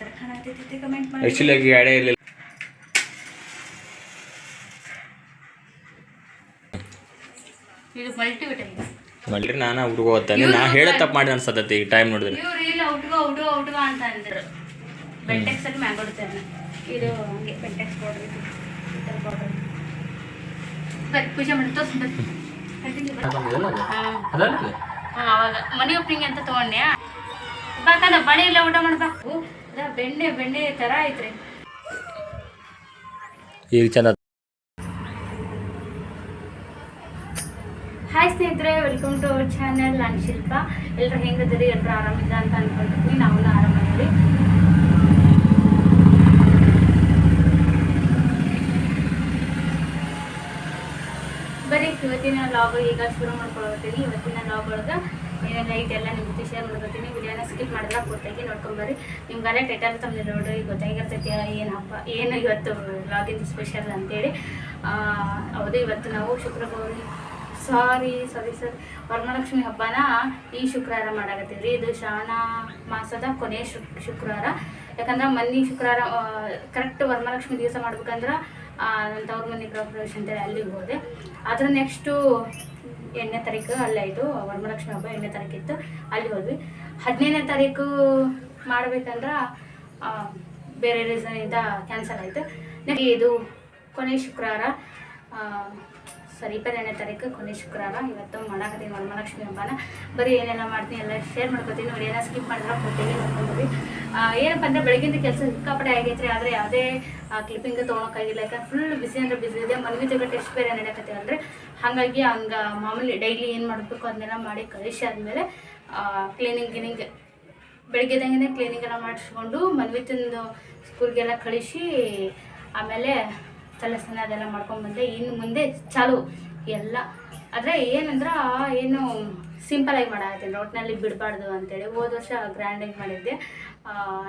ಥರ ಕಾಣತೈತಿ ಕಮೆಂಟ್ ಮಾಡಿ. ಆ್ಯಕ್ಚುಲಿ ಆಗಿ ಎಡೆ ಇರಲಿಲ್ಲ ಇದು ಮಲ್ಟಿ ವಿಟಮಿನ್ ಮಲ್ಟಿ ನಾನು ಹುಡುಗ ಓದ್ತಾನೆ. ನಾ ಹೇಳ ತಪ್ಪು ಮಾಡಿ ಅನ್ಸತ್ತೈತಿ ಈಗ ಟೈಮ್ ನೋಡಿದ್ರೆ. ಇವ್ರು ಇಲ್ಲ ಹುಡುಗ ಹುಡುಗ ಹುಡುಗ ಅಂತ ಅಂದ್ರು ಬೆಂಟೆಕ್ಸ್ ಅಲ್ಲಿ ಮ್ಯಾಂಗೋ ಇದು ಹಂಗೆ ಬೆಂಟೆಕ್ಸ್ ಪೌಡರ್ ಇದು. ಈ ಥರ ಪೌಡರ್ ಪೂಜೆ ಮಾಡಿ ತೋರ್ಸ್. ಹಾಂ. ಅವಾಗ ಮನಿ ಓಪನಿಂಗ್ ಅಂತ ತೊಗೊಂಡೆ ಬಾಕಂದ ಬಣಿ ಇಲ್ಲ ಊಟ ಮಾಡ್ಬೇಕು ಬೆಣ್ಣೆ ಬೆಣ್ಣೆ ತರ ಐತ್ರಿ. ಈಗ ಚೆನ್ನ ಹಾಯ್ ಸ್ನೇಹಿತರೆ ವೆಲ್ಕಮ್ ಟು ಅವರ್ ಚಾನೆಲ್ ನಾನು ಶಿಲ್ಪ. ಎಲ್ಲರೂ ಹೆಂಗದಿರಿ ಎಲ್ಲರೂ ಆರಾಮಿಲ್ಲ ಅಂತ ಅನ್ಕೊಂಡಿರ್ತೀನಿ ನಾವು ಆರಾಮಿದ್ದೀವಿ. ಬರೀ ಇವತ್ತಿನ ಲಾಗ್ ಈಗ ಶುರು ಮಾಡ್ಕೊಳ್ತೀನಿ ಇವತ್ತಿನ ಲಾಗ್ ಒಳಗೆ ಏನೆಲ್ಲ ಎಲ್ಲ ನಿಮ್ಮ ಜೊತೆ ಶೇರ್ ಮಾಡ್ಕೊತೀನಿ ವಿಡಿಯೋನ ಸ್ಕಿಪ್ ಮಾಡಿದ್ರೆ ಗೊತ್ತಾಗಿ ನೋಡ್ಕೊಂಬರ್ರಿ ನಿಮ್ಗಲ್ಲೇ ಟೈಟಲ್ ನೋಡಿ ಗೊತ್ತಾಗಿರ್ತೈತಿ ಏನು ಹಬ್ಬ ಏನು ಇವತ್ತು ಲಾಗಿನ್ ಸ್ಪೆಷಲ್ ಅಂತೇಳಿ. ಹೌದು, ಇವತ್ತು ನಾವು ಶುಕ್ರಗೌರಿ ಸಾರಿ ಸಾರಿ ಸರ್ ವರಮಹಾಲಕ್ಷ್ಮಿ ಹಬ್ಬನ ಈ ಶುಕ್ರವಾರ ಮಾಡಾಕತ್ತೀವಿ ರೀ ಇದು ಶ್ರಾವಣ ಮಾಸದ ಕೊನೆಯ ಶುಕ್ ಶುಕ್ರವಾರ. ಯಾಕಂದ್ರೆ ಮನ್ನಿ ಶುಕ್ರವಾರ ಕರೆಕ್ಟ್ ವರಮಹಾಲಕ್ಷ್ಮಿ ದಿವಸ ಮಾಡ್ಬೇಕಂದ್ರೆ ತವ್ರ ಮನೆ ಗೃಹ ಪ್ರವೇಶ ಅಂತೇಳಿ ಅಲ್ಲಿಗೆ ಹೋದೆ. ಅದ್ರ ನೆಕ್ಸ್ಟು ಎಂಟನೇ ತಾರೀಕು ಅಲ್ಲಾಯಿತು ವರಮಹಾಲಕ್ಷ್ಮಿ ಹಬ್ಬ ಎಂಟನೇ ತಾರೀಕಿತ್ತು ಅಲ್ಲಿ ಹೋದ್ವಿ. ಹದಿನೈದನೇ ತಾರೀಕು ಮಾಡಬೇಕಂದ್ರೆ ಬೇರೆ ರೀಸನಿಂದ ಕ್ಯಾನ್ಸಲ್ ಆಯಿತು. ಇದು ಕೊನೆ ಶುಕ್ರವಾರ ಸರಿ ಇಪ್ಪತ್ತೆರಡನೇ ತಾರೀಕು ಕೊನೆ ಶುಕ್ರವಾರ ಇವತ್ತು ಮಾಡಾಕತ್ತೀನಿ ವರಮಹಾಲಕ್ಷ್ಮಿ ಹಬ್ಬನ. ಬರೀ ಏನೆಲ್ಲ ಮಾಡ್ತೀನಿ ಎಲ್ಲ ಶೇರ್ ಮಾಡ್ಕೊತೀನಿ ನೋಡಿ ಏನೋ ಸ್ಕಿಪ್ ಮಾಡಿದ್ರೆ ಕೊಡ್ತೀನಿ ನೋಡ್ಕೊಂಡ್ರಿ ಏನಪ್ಪ ಅಂದ್ರೆ ಬೆಳಗಿಂದ ಕೆಲಸ ಸಿಕ್ಕಾಪಟ್ಟೆ ಆಗೈತ್ರಿ, ಆದರೆ ಯಾವುದೇ ಕ್ಲಿಪ್ಪಿಂಗ್ ತೊಗೊಳಕ್ಕಾಗಿಲ್ಲ. ಯಾಕಂದ್ರೆ ಫುಲ್ ಬಿಸಿ ಅಂದರೆ ಬಿಸಿ ಇದೆ ಮನ್ವಿ ಜಗ ಟೆಸ್ಟ್ ಬೇರೆ ಅಂದ್ರೆ, ಹಾಗಾಗಿ ಹಂಗೆ ಮಾಮೂಲಿ ಡೈಲಿ ಏನು ಮಾಡಬೇಕು ಅದನ್ನೆಲ್ಲ ಮಾಡಿ ಕಳಿಸಿ ಆದಮೇಲೆ ಕ್ಲೀನಿಂಗ್ ಗಿನಿಂಗ್ ಬೆಳಗ್ಗೆದಂಗೆ ಕ್ಲೀನಿಂಗ್ ಎಲ್ಲ ಮಾಡಿಸ್ಕೊಂಡು ತಿಂದು ಸ್ಕೂಲ್ಗೆಲ್ಲ ಕಳಿಸಿ, ಆಮೇಲೆ ತಲೆ ಸ್ನಾನ ಅದೆಲ್ಲ ಮಾಡ್ಕೊಂಡ್ಬಂದೆ ಇನ್ನು ಮುಂದೆ ಚಾಲು ಎಲ್ಲ. ಆದರೆ ಏನಂದ್ರೆ ಏನು ಸಿಂಪಲಾಗಿ ಮಾಡಾಕತ್ತೀನಿ. ಒಟ್ಟಿನಲ್ಲಿ ಬಿಡಬಾರ್ದು ಅಂತೇಳಿ ಹೋದ ವರ್ಷ ಗ್ರ್ಯಾಂಡಾಗಿ ಮಾಡಿದ್ದೆ.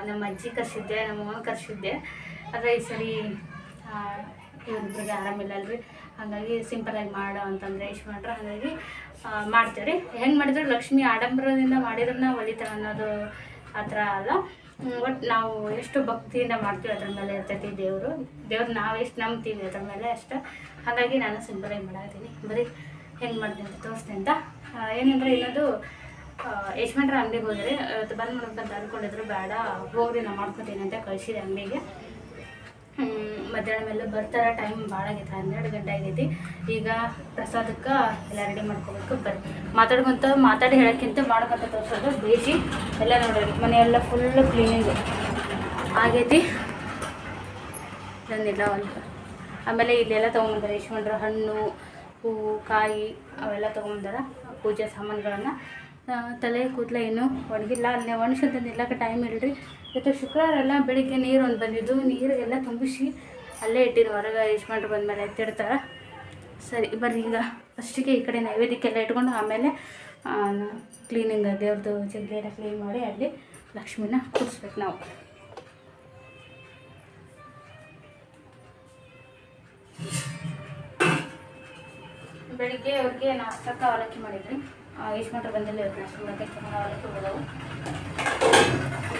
ನಮ್ಮ ಅಜ್ಜಿ ಕರ್ಸಿದ್ದೆ, ನಮ್ಮ ಅಮ್ಮನ ಕರ್ಸಿದ್ದೆ. ಆದರೆ ಈ ಸರಿ ಇವ್ರಿಬ್ರಿಗೆ ಆರಾಮಿಲ್ಲ ಅಲ್ರಿ. ಹಾಗಾಗಿ ಸಿಂಪಲಾಗಿ ಮಾಡೋ ಅಂತಂದ್ರೆ ಇಷ್ಟು ಮಾಡ್ರೆ ಹಾಗಾಗಿ ಮಾಡ್ತೀವಿ ರೀ ಹೆಂಗೆ ಮಾಡಿದ್ರು? ಲಕ್ಷ್ಮಿ ಆಡಂಬರದಿಂದ ಮಾಡಿದ್ರನ್ನ ಹೊಲಿತಾರೆ ಅನ್ನೋದು ಆ ಥರ ಅಲ್ಲ. ಒಟ್ಟು ನಾವು ಎಷ್ಟು ಭಕ್ತಿಯಿಂದ ಮಾಡ್ತೀವಿ ಅದ್ರ ಮೇಲೆ ಇರ್ತೈತಿ ದೇವರು. ದೇವ್ರು ನಾವು ಎಷ್ಟು ನಂಬ್ತೀವಿ ಅದ್ರ ಮೇಲೆ ಅಷ್ಟೇ. ಹಾಗಾಗಿ ನಾನು ಸಿಂಪಲಾಗಿ ಮಾಡಿದ್ದೀನಿ ಬರೀ ಹೆಂಗೆ ಮಾಡ್ತೀನಿ ತೋರಿಸ್ತೀನಿ ಅಂತ. ಏನಂದ್ರೆ ಇನ್ನೊಂದು ಯಶವಂತರ ಅಂಗಡಿಗೆ ಹೋದ್ರೆ ಬಂದ್ ಮಾಡ್ಬೇಕಂತ ಅಂದ್ಕೊಂಡಿದ್ರು ಬೇಡ, ಹೋಗ್ರಿ, ನಾ ಮಾಡ್ಕೊತೀನಿ ಅಂತ ಕಳಿಸಿದೆ ಅಂಗಡಿಗೆ. ಮಧ್ಯಾಹ್ನ ಮೇಲೆ ಬರ್ತಾರ ಟೈಮ್ ಭಾಳ ಆಗೈತೆ, ಹನ್ನೆರಡು ಗಂಟೆ ಆಗೈತಿ. ಈಗ ಪ್ರಸಾದಕ್ಕೆ ಎಲ್ಲ ರೆಡಿ ಮಾಡ್ಕೋಬೇಕು ಬರ್ ಮಾತಾಡ್ಕೊಂತ, ಮಾತಾಡಿ ಹೇಳೋಕ್ಕಿಂತ ಮಾಡ್ಕೊಂತ ತೋರಿಸೋದು ಬೇಜಿ ಎಲ್ಲ ನೋಡ್ರಿ, ಮನೆಯೆಲ್ಲ ಫುಲ್ ಕ್ಲೀನಿಂಗ್ ಆಗೈತಿ. ನಂದಿಲ್ಲ ಒಂದು. ಆಮೇಲೆ ಇಲ್ಲೆಲ್ಲ ತೊಗೊಂಬಂದಾರೆ ಯಶವಂತರ ಹಣ್ಣು, ಹೂವು, ಕಾಯಿ, ಅವೆಲ್ಲ ತೊಗೊಂಬಂದಾರ, ಪೂಜೆ ಸಾಮಾನುಗಳನ್ನು. ತಲೆ ಕೂದಲ ಏನು ಒಣಗಿಲ್ಲ. ಅಲ್ಲೇ ನಿಲ್ಲಕ್ಕೆ ಟೈಮ್ ಇಲ್ಲರಿ ಇವತ್ತು ಶುಕ್ರವಾರ ಎಲ್ಲ ಬೆಳಿಗ್ಗೆ ನೀರು ಒಂದು ಬಂದಿದ್ದು. ನೀರಿಗೆಲ್ಲ ತುಂಬಿಸಿ ಅಲ್ಲೇ ಇಟ್ಟಿರು. ಹೊರಗೆ ಬಂದ ಬಂದಮೇಲೆ ಎತ್ತಿಡ್ತಾರೆ ಸರಿ, ಬರ್ರಿ ಈಗ. ಫಸ್ಟಿಗೆ ಈ ಕಡೆ ನೈವೇದ್ಯಕ್ಕೆಲ್ಲ ಇಟ್ಕೊಂಡು ಆಮೇಲೆ ಕ್ಲೀನಿಂಗ್ ದೇವ್ರದ್ದು ಎಲ್ಲ ಕ್ಲೀನ್ ಮಾಡಿ ಅಲ್ಲಿ ಲಕ್ಷ್ಮಿನ ಕೂರಿಸ್ಬೇಕು ನಾವು. ಬೆಳಿಗ್ಗೆ ಅವ್ರಿಗೆ ನಾಷ್ಟಕ್ಕೆ ಅವಲಕ್ಕಿ ಮಾಡಿದ್ರಿ. ಯಶವಂತರ ಬಂದಿಲ್ಲ, ಇವತ್ತು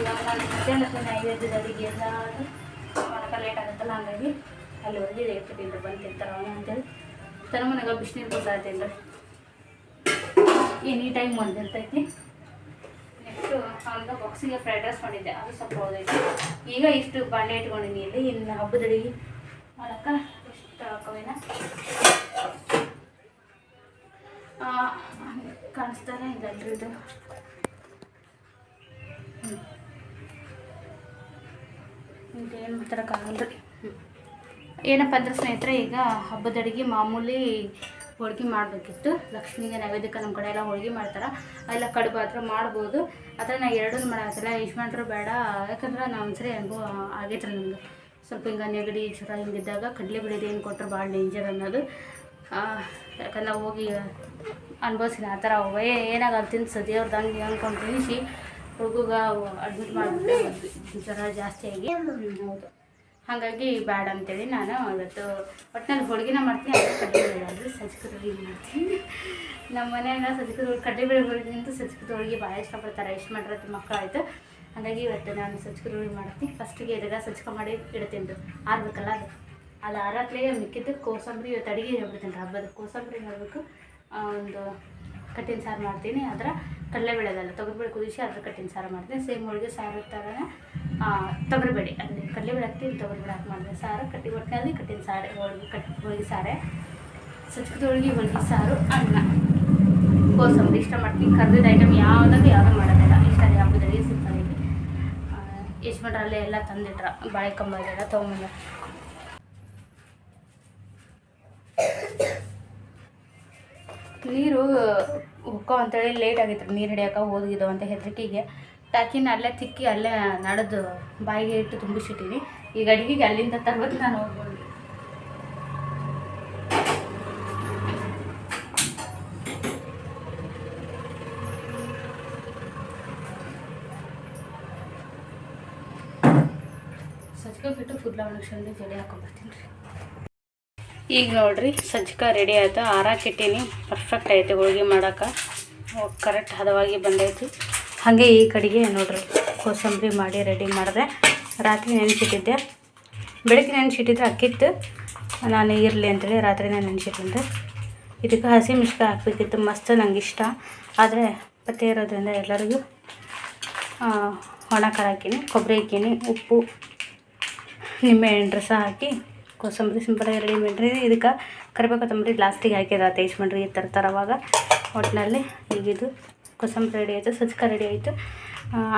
ಇವಾಗ ನಾನು ಮಧ್ಯಾಹ್ನದ ನೈವೇದ್ಯದ ಅಡಿಗೆ ಎಲ್ಲ ಮಾಡಕ್ಕೆ ಲೇಟ್ ಆಗುತ್ತಲ್ಲ, ಹಾಗಾಗಿ ಅಲ್ಲಿ ಹೋಗಿ ಇರ್ತಿದ್ದೀನಿ ಬಂದು ಅಂತೇಳಿ. ತನ್ನ ಮನೆಗೆ ಬಿಸಿನೀರು ಗೊತ್ತಾಗ್ತಿಲ್ಲ ಎನಿ ಟೈಮ್ ಒಂದಿರ್ತೈತಿ ನೆಕ್ಸ್ಟು ಅವ್ನಿಗೆ ಬಾಕ್ಸಿಗೆ ಫ್ರೈಡ್ ರೈಸ್ ಮಾಡಿದ್ದೆ, ಅದು ಸ್ವಲ್ಪ ಹೋದೈತಿ. ಈಗ ಇಷ್ಟು ಬಾಂಡೆ ಇಟ್ಕೊಂಡಿನಿ ಇಲ್ಲಿ, ಇನ್ನು ಹಬ್ಬದ ಅಡಿಗೆ ಮಾಡಕ್ಕೆ ಎಷ್ಟು ಹಾಕೋವೇನ? ಕಾಣಿಸ್ತಾನೆ ಈಗ ಇದು ಏನು ಮಾತಾಡೋಕ್ಕಾಗಲ್ಲ ರೀ ಏನಪ್ಪ ಅಂದ್ರೆ ಸ್ನೇಹಿತರೆ, ಈಗ ಹಬ್ಬದ ಅಡುಗೆ ಮಾಮೂಲಿ ಹೋಳ್ಗೆ ಮಾಡಬೇಕಿತ್ತು. ಲಕ್ಷ್ಮಿಗೆ ನೈವೇದ್ಯಕ್ಕೆ ನಮ್ಮ ಕಡೆ ಎಲ್ಲ ಹೋಳ್ಗೆ ಮಾಡ್ತಾರೆ. ಎಲ್ಲ ಕಡುಬು ಹತ್ರ ಮಾಡ್ಬೋದು. ಆದರೆ ನಾ ಎರಡೂ ಮಾಡಾಕತ್ತಿಲ್ಲ. ಯಜಮಾನ್ರು ಬೇಡ. ಯಾಕಂದ್ರೆ ನಾವು ಒಂದ್ಸರಿ ಹೆಂಗೋ ಆಗೈತೆ ರೀ ನಮ್ಗೆ ಸ್ವಲ್ಪ ಹಿಂಗೆ ನೆಗಡಿ ಜ್ವರ ಹಿಂಗಿದ್ದಾಗ ಕಡಲೆ ಬಿಡಿದೇನು ಏನು ಕೊಟ್ಟರು ಭಾಳ ಡೇಂಜರ್ ಅನ್ನೋದು. ಯಾಕಂದ್ರೆ ಹೋಗಿ ಅನ್ಭವಿಸಿನ ಆ ಥರ ಅವೇ ಏನಾಗಲ್ಲ ತಿನ್ಸು? ಹಂಗೆ ಅಂದ್ಕೊಂಡು ತಿನ್ನಿಸಿ ಹುಡುಗ ಅಡ್ಮಿಟ್ ಮಾಡಿಬಿಟ್ಟು ಜ್ವರ ಜಾಸ್ತಿ ಆಗಿ ಹೌದು. ಹಾಗಾಗಿ ಬೇಡ ಅಂತೇಳಿ ನಾನು ಇವತ್ತು ಒಟ್ಟಿನಲ್ಲಿ ಹೋಳಿಗೆನ ಮಾಡ್ತೀನಿ ಅದೇ ಕಡಲೆಬೇಳೆ ಅಂದರೆ ಸಜ್ಜಿಗೆ ಹೋಳಿಗೆ ಮಾಡ್ತೀನಿ. ನಮ್ಮ ಮನ್ಯಾಗ ಹೋಳಿಗೆ ಕಡಲೆಬೇಳೆ ಹೋಳಿಗೆ ಅಂತ ಸಜ್ಜಿಗೆ ಹೋಳಿಗೆ ಭಾಳ ಇಷ್ಟಪಡ್ತಾರೆ. ಎಷ್ಟು ಮಾಡಿರತ್ತೆ ಮಕ್ಕಳಾಯ್ತು. ಹಾಗಾಗಿ ಇವತ್ತು ನಾನು ಸಜ್ಜಿಗೆ ಹೋಳಿಗೆ ಮಾಡ್ತೀನಿ. ಫಸ್ಟಿಗೆ ಇದಾಗ ಸಜ್ಕ ಮಾಡಿ ಇಡ್ತೀನಿ ಆರ್ಬೇಕಲ್ಲ ಅದು. ಅಲ್ಲಿ ಆರಾತ್ಲೆ ಮಿಕ್ಕಿದ್ದು ಕೋಸಂಬರಿ, ಇವತ್ತು ಅಡುಗೆ ಹೇಳ್ಬಿಡ್ತೀನಿ ಹಬ್ಬದ ಕೋಸಂಬರಿ ಮಾಡಬೇಕು. ಒಂದು ಕಟ್ಟಿನ ಸಾರು ಮಾಡ್ತೀನಿ. ಅದರ ಕಡಲೆಬೇಳೆದಲ್ಲ ತೊಗರಿಬೇಳೆ ಕುದಿಸಿ ಅದರ ಕಟ್ಟಿನ ಸಾರು ಮಾಡ್ತೀನಿ. ಸೇಮ್ ಹೋಳಿಗೆ ಸಾರು ಥರನೇ ತೊಗರಿಬೇಳೆ ಅಲ್ಲಿ ಕಡಲೆಬೇಳೆ ಹಾಕ್ತೀನಿ, ತೊಗರಿಬೇಳೆ ಹಾಕಿ ಮಾಡಿದೆ ಸಾರು ಕಟ್ಟಿ ಒಟ್ಟಿನಲ್ಲಿ ಕಟ್ಟಿನ ಸಾರು, ಹೋಳಿಗೆ ಕಟ್, ಹೋಳಿಗೆ ಸಾರೆ. ಸಜ್ಜಿಗೆ ಹೋಳಿಗೆ ಹೋಳಿಗೆ ಸಾರು, ಅನ್ನ. ಕೋಸಂಬರಿ ಇಷ್ಟ ಮಾಡ್ತೀನಿ. ಕರ್ದಿದ್ದ ಐಟಮ್ ಯಾವುದಾದ್ರು ಯಾವುದೂ ಮಾಡೋದಿಲ್ಲ. ಇಷ್ಟ ಹಬ್ಬದಲ್ಲಿ ಸಿಗ್ತಾರೆ ಯಜಮಾನ್ರಲ್ಲೇ ಎಲ್ಲ ತಂದಿಟ್ರ. ಬಾಳೆಕಂಬ ಇದೆಲ್ಲ ತೊಗೊಂಬಂದ ನೀರು ಉಕ್ಕೋ ಅಂತೇಳಿ ಲೇಟ್ ಆಗಿತ್ತು ನೀರು ಹಿಡಿಯೋಕೆ ಹೋಗಿದ್ದೋ ಅಂತ ಹೆದರಿಕೆಗೆ. ಟಾಕಿನ ಅಲ್ಲೇ ತಿಕ್ಕಿ ಅಲ್ಲೇ ನಡೆದು ಬಾಯಿಗೆ ಇಟ್ಟು ತುಂಬಿಸಿಟ್ಟಿನಿ ಈಗ ಅಡುಗೆಗೆ ಅಲ್ಲಿಂದ ತರ್ಬೇಕು ನಾನು. ಹೋಗ್ಬೋದು ಸಜ್ಜಿಗೆ ಬಿಟ್ಟು ಫುಡ್ಲ ಒಣಗಿಸ್ಕೊಂಡು ಜಡೆ ಹಾಕೊಂಡ್ಬರ್ತೀನಿ ರೀ. ಈಗ ನೋಡ್ರಿ, ಸಜ್ಜಕ ರೆಡಿ ಆಯ್ತು. ಆರಾಕಿಟ್ಟೀನಿ ಪರ್ಫೆಕ್ಟ್ ಐತೆ ಹೋಳಿಗೆ ಮಾಡೋಕೆ. ಕರೆಕ್ಟ್ ಹದವಾಗಿ ಬಂದೈತಿ. ಹಾಗೆ ಈ ಕಡೆಗೆ ನೋಡ್ರಿ, ಕೋಸಂಬರಿ ಮಾಡಿ ರೆಡಿ ಮಾಡಿದೆ. ರಾತ್ರಿ ನೆನೆಸಿಟ್ಟಿದ್ದೆ. ಬೆಳಗ್ಗೆ ನೆನೆಸಿಟ್ಟಿದ್ದೆ ಅಕ್ಕಿತ್ತು. ನಾನು ಇರಲಿ ಅಂತೇಳಿ ರಾತ್ರಿನೇ ನೆನೆಸಿಟ್ಟಿದ್ದೆ. ಇದಕ್ಕೆ ಹಸಿ ಮಿಶ್ರ ಹಾಕ್ಬೇಕಿತ್ತು. ಮಸ್ತ್ ನಂಗೆ ಇಷ್ಟ. ಆದರೆ ಪತ್ತೆ ಇರೋದ್ರಿಂದ ಎಲ್ಲರಿಗೂ ಒಣ ಖಾರ ಕೊಬ್ಬರಿ ಹಾಕೀನಿ, ಉಪ್ಪು ನಿಂಬೆಹಣ್ಣು ರಸ ಹಾಕಿ ಕೋಸಂಬರಿ ಸಿಂಪಲಾಗಿ ರೆಡಿ ಮಾಡಿರಿ. ಇದಕ್ಕೆ ಕರಿಬೇವು ಕೊತ್ತಂಬರಿ ಲಾಸ್ಟಿಗೆ ಹಾಕಿದ ತೇಜ್ಮಂಡ್ರಿಗೆ ತರ್ತಾರೆ ಅವಾಗ. ಒಟ್ಟಿನಲ್ಲಿ ಈಗಿದು ಕೋಸಂಬರಿ ರೆಡಿ ಆಯಿತು, ಸಜ್ಕ ರೆಡಿ ಆಯಿತು.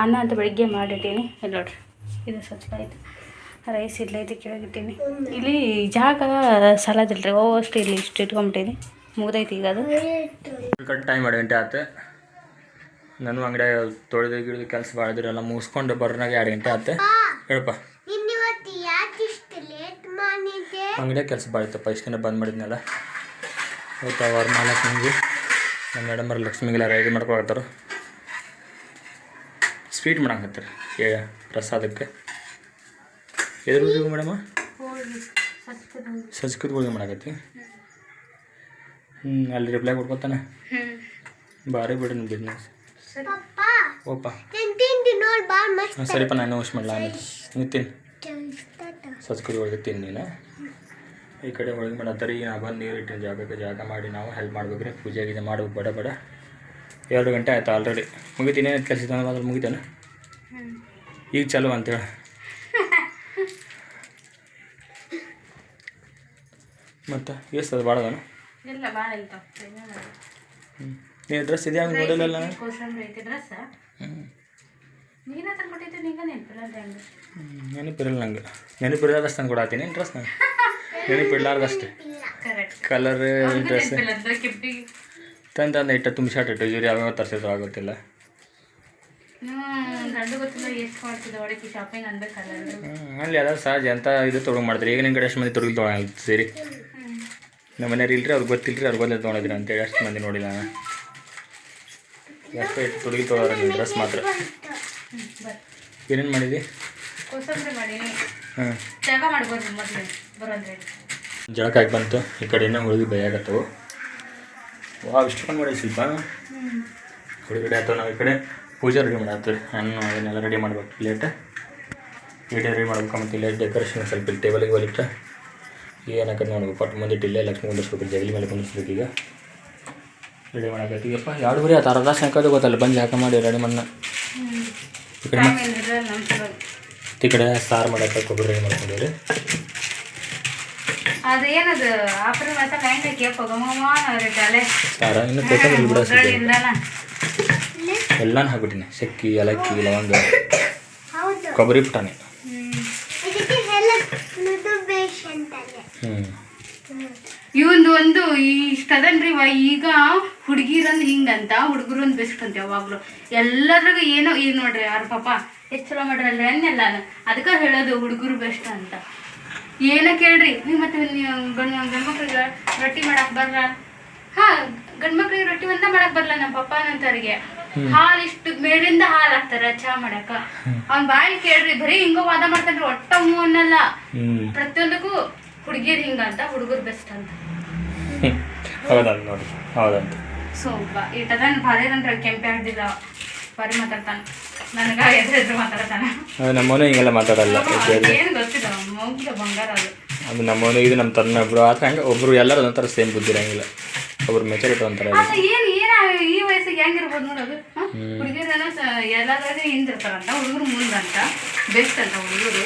ಅನ್ನ ಅಂತ ಬೆಳಿಗ್ಗೆ ಮಾಡಿಟ್ಟೀನಿ. ಇಲ್ಲಿ ನೋಡ್ರಿ, ಇದು ಸಜ್ಕ ಆಯಿತು. ರೈಸ್ ಇಲ್ಲ ಇದು ಕೆಳಗಿಟ್ಟೀನಿ. ಇಲ್ಲಿ ಜಾಗ ಸಾಲದಿಲ್ಲ ರೀ ಇಲ್ಲಿ ಇಷ್ಟು ಇಟ್ಕೊಂಬಿಟ್ಟೀನಿ. ಮುಗ್ದೈತಿ ಈಗ ಅದು. ಟೈಮ್ ಎರಡು ಗಂಟೆ ಆಯ್ತು ನಾನು ಅಂಗಡಿಯಾಗ ತೊಳೆದು ಗಿಡದ ಕೆಲಸ ಮಾಡಿದ್ರೆಲ್ಲ ಮುಗಿಸ್ಕೊಂಡು ಬರೋನಾಗ ಎರಡು ಗಂಟೆ ಆಯ್ತು ಹೇಳಪ್ಪ ನಿನ್ನಿವತ್ತು ಯಾಕೆ ಇಷ್ಟು ಲೇಟ್ ಮಾಡಿದ್ದೆ ಅಂಗಡಿಯಾಗ ಕೆಲಸ ಬಾಳಿತ್ತಪ್ಪ ಇಷ್ಟು ದಿನ ಬಂದ್ ಮಾಡಿದ್ನಲ್ಲ. ಆಯ್ತು ಅವ್ರ ಮಹಾಲಕ್ಷ್ಮಿಗೆ ನಮ್ಮ ಮೇಡಮರ್ ಲಕ್ಷ್ಮಿಗೆಲ್ಲ ರೆಡಿ ಮಾಡ್ಕೊಳತ್ತಾರ ಸ್ವೀಟ್ ಮಾಡಾಕತ್ತಾರೆ ಏ ಪ್ರಸಾದಕ್ಕೆ. ಎದುರು ಮೇಡಮ ಸಂಸ್ಕೃತ ಹೋಳಿಗೆ ಮಾಡಕತ್ತಿ. ಹ್ಞೂ ಅಲ್ಲಿ ರಿಪ್ಲೈ ಕೊಡ್ಕೊತಾನೆ ಭಾರಿ ಬಿಡು ನಿಮ್ಮ ಬಿಸ್ನೆಸ್ ಓಪ ಸರಿಪ್ಪ ನಾನು ಯೂಸ್ ಮಾಡಲ ಆಮೇಲೆ. ನೀವು ತಿನ್ನು ಟೇಸ್ಟ್ ಹೋಳಿಗೆ ತಿನ್ನಿನ ನೀನು. ಈ ಕಡೆ ಒಳಗೆ ಮಾಡತ್ತರಿ ಈಗ ನಾ ಬಂದು ನೀರು ಇಟ್ಟಿನ ಜಾಗಕ್ಕೆ ಜಾಗ ಮಾಡಿ ನಾವು ಹೆಲ್ಪ್ ಮಾಡ್ಬೇಕ್ರಿ. ಪೂಜೆ ಗೀಜೆ ಮಾಡ್ಬೇಕು ಬಡ ಬಡ. ಎರಡು ಗಂಟೆ ಆಯ್ತು ಆಲ್ರೆಡಿ ಮುಗಿತೀನಿ ಏನೇನು ಕೆಲಸ ಅದ್ರ ಮುಗಿತಾನೆ? ಈಗ ಚಲೋ ಅಂತೇಳಿ ಮತ್ತು ಎಷ್ಟು ಅದು ಹ್ಞೂ ನೀನು ಡ್ರೆಸ್ ಇದೆಯಾ? ನೋಡಿಲ್ಲ ನಾನು ಕೋಸಂಬರಿ ಐತಿ ಡ್ರೆಸ್ ಹ್ಞೂ ನೀನ ತಂದ್ಕೊಟ್ಟಿದ್ದೆ ನಿಂಗ ಹೆಂಗೆ ನೆನಪಿರಲ್ಲ ನಂಗೆ ನೆನಪಿರೋದಷ್ಟು ತಂದು ಕೊಡತ್ತೀನಿ ಡ್ರೆಸ್ ನಾನು ನೆನಪಿಡ್ಲಾರ್ದಷ್ಟೇ ಕಲರ್ ಡ್ರೆಸ್ ತಂದು ತಂದು ಇಟ್ಟ ತುಂಬಿಸಾಟ ಇಟ್ಟು ಇವ್ರು ಯಾವ್ಯಾವ ತರಿಸಿದ್ರು ಆಗುತ್ತಿಲ್ಲ. ಅಲ್ಲಿ ಅದ ಸಹಜ ಅಂತ ಇದು ತೊಗೊಂಡು ಮಾಡಿದ್ರಿ ಈಗ ನಿಮ್ಮ ಕಡೆ ಎಷ್ಟು ಮಂದಿ ತೊಗೊಂಡು ತೊಗೊಳ ಸೇರಿ? ನಮ್ಮ ಮನೆಯವ್ರು ಇಲ್ರಿ ಅವ್ರಿಗೆ ಗೊತ್ತಿಲ್ಲರಿ ಅವ್ರಿಗೆ ಗೊತ್ತಿಲ್ಲ ತೊಗೊಂಡಿದ್ರಿ ಅಂತೇಳಿ ಅಷ್ಟು ಮಂದಿ ನೋಡಿಲ್ಲ ನಾನು. ಎಷ್ಟು ಇಟ್ಟು ತೊಡಗಿ ತೊಗೊಳೋರ ಡ್ರೆಸ್ ಮಾತ್ರ. ಏನೇನು ಮಾಡಿದಿ? ಕೋಸಂಬರಿ ಮಾಡೀನಿ. ಹಾಂ ಜಾಗ ಮಾಡ್ಬೋದು ಮೊದಲು ಬರೋದ್ರೆ. ಜಳಕ ಆಗಿ ಬಂತು. ಈ ಕಡೆ ಇನ್ನೂ ಹುಡುಗಿ ಬೇಯಾಗತ್ತವು ವಾ ಕಂಡು ಮಾಡಿ ಸ್ವಲ್ಪ ಹುಡುಗಡೆ ಆಯ್ತು ನಾವು ಈ ಕಡೆ ಪೂಜೆ ರೆಡಿ ಮಾಡತ್ತೀವಿ. ಹಣ್ಣು ಅದನ್ನೆಲ್ಲ ರೆಡಿ ಮಾಡ್ಬೇಕು ಪ್ಲೇಟ್ ಪ್ಲೇಟ್ ರೆಡಿ ಮಾಡ್ಬೇಕು ಮತ್ತು ಇಲ್ಲೇ ಡೆಕೋರೇಷನ್ ಸ್ವಲ್ಪ ಇಲ್ಲಿ ಟೇಬಲಿಗೆ ಬಲಿಟ್ಟ ಏನಾಕತ್ತೆ ನೋಡ್ಬೇಕು ಪಟ್ಟು ಮುಂದೆ ಇಲ್ಲೇ ಲಕ್ಷ್ಮಿ ಕುಂದಿಸ್ಬೇಕು ಜಗಲಿ ಮೇಲೆ ಕುಂದಿರ್ಸ್ಬೇಕು ಈಗ. ರೆಡಿ ಮಾಡಕತ್ತೀಗಪ್ಪ ಎರಡು ಬರೀ ಆ ಅರ್ಧ ಸಾಕೋದು ಗೊತ್ತಲ್ಲ. ಬಂದು ಹಾಕ ಮಾಡಿ ರೆಡಿ ಮಣ್ಣ ಈ ಕಡೆ ಈ ಕಡೆ ಸಾರು ಮಾಡಕ್ಕೆ ಕೊಬ್ಬರಿ ರೆಡಿ ಮಾಡ್ಕೊಂಡಿವ್ರಿ ಅದೇನದು ಆಫರ್ ಮಾತ್ರ ಹೆಂಗೆ ಕೇಕ್ ಹೋಗಮ್ಮ ರೆಡ್ಡಲೆ ಸಾರ ಇನ್ನು ಕೊತ್ತಂಬರಿ ಬಿಡ ಎಲ್ಲಾನು ಹಾಕ್ಬಿಟ್ಟಿನಿ. ಸಕ್ಕಿ ಏಲಕ್ಕಿ ಲವಂಗ ಕೊಬ್ಬರಿ ಹ್ಞೂ ಇವಂದು ಒಂದು ಇಷ್ಟದನ್ರಿ ಈಗ ಹುಡುಗಿರಂದ್ ಹಿಂಗಂತ ಹುಡುಗರಂದ್ ಬೆಸ್ಟ್ ಅಂತ ಯಾವಾಗ್ಲೂ. ಎಲ್ಲದ್ರಾಗ ಏನೋ ಈಗ ನೋಡ್ರಿ ಯಾರು ಪಾಪ ಎಷ್ಟು ಚಲೋ ಮಾಡ್ರಲ್ಲ ಅನ್ನೆಲ್ಲ ಅದಕ್ಕೆ ಹೇಳೋದು ಹುಡುಗರು ಬೆಸ್ಟ್ ಅಂತ. ಏನ ಕೇಳ್ರಿ? ನೀವು ಮತ್ತೆ ನೀವು ಗಂಡ್ ಗಂಡ್ಮಕ್ಳಿಗೆ ರೊಟ್ಟಿ ಮಾಡಕ್ ಬರಲ್ಲ ಹಾ ಗಂಡ್ಮಕ್ಳಿಗೆ ರೊಟ್ಟಿ ಒಂದ ಮಾಡಕ್ ಬರಲ್ಲ ನಮ್ಮ ಪಪ್ಪ ಅನ್ನಂತವ್ರಿಗೆ ಹಾಲು ಇಷ್ಟು ಮೇಲಿಂದ ಹಾಲು ಹಾಕ್ತಾರ ಚಾ ಮಾಡಕ. ಅವ್ನ್ ಬಾಯಿ ಕೇಳ್ರಿ ಬರೀ ಹಿಂಗ ವಾದ ಮಾಡ್ತಾನ್ರಿ ಒಟ್ಟ ಹ್ಞೂ ಅನ್ನಲ್ಲ. ಪ್ರತಿಯೊಂದಕ್ಕೂ ಹುಡುಗಿಯರು ಹಿಂಗಂತ ಹುಡುಗರು ಬೆಸ್ಟ್ ಅಂತ. ಹೌದಂತ ನೋಡಿ. ಹೌದಂತ. ಸೊ ಇಟ್ಟದನ್ ಭಾರಿ ಅಂದ್ರೆ ಕೆಂಪೆ ಬರೀ ಮಾತಾಡ್ತಾನೆ. ನನಗ ಎದುರು ಎದುರು ಮಾತಾಡ್ತಾನೆ. ಅದು ನಮ್ಮವನು ಹಿಂಗೆಲ್ಲ ಮಾತಾಡಲ್ಲ ಏನು ಗೊತ್ತಿಲ್ಲ ಮುಗಿದ ಬಂಗಾರ ಅದು. ಅದು ನಮ್ಮವನು ಇದು ನಮ್ಮ ತನ್ನ ಒಬ್ರು ಆದ್ರೆ ಹಂಗೆ ಒಬ್ರು ಎಲ್ಲರೂ ಒಂಥರ ಸೇಮ್ ಬುದ್ಧಿ ಇರಂಗಿಲ್ಲ. ಒಬ್ರು ಮೆಚುರಿಟಿ ಒಂಥರ ಅದು ಏನು ಏನು ಈ ವಯಸ್ಸಿಗೆ ಹೆಂಗಿರ್ಬೋದು ನೋಡೋದು ಹುಡುಗಿರೇನೋ ಎಲ್ಲಾದ್ರೂ ಹಿಂದಿರ್ತಾರಂತ ಹುಡುಗರು ಮುಂದಂತ ಬೆಸ್ಟ್ ಅಂತ ಹುಡುಗರು.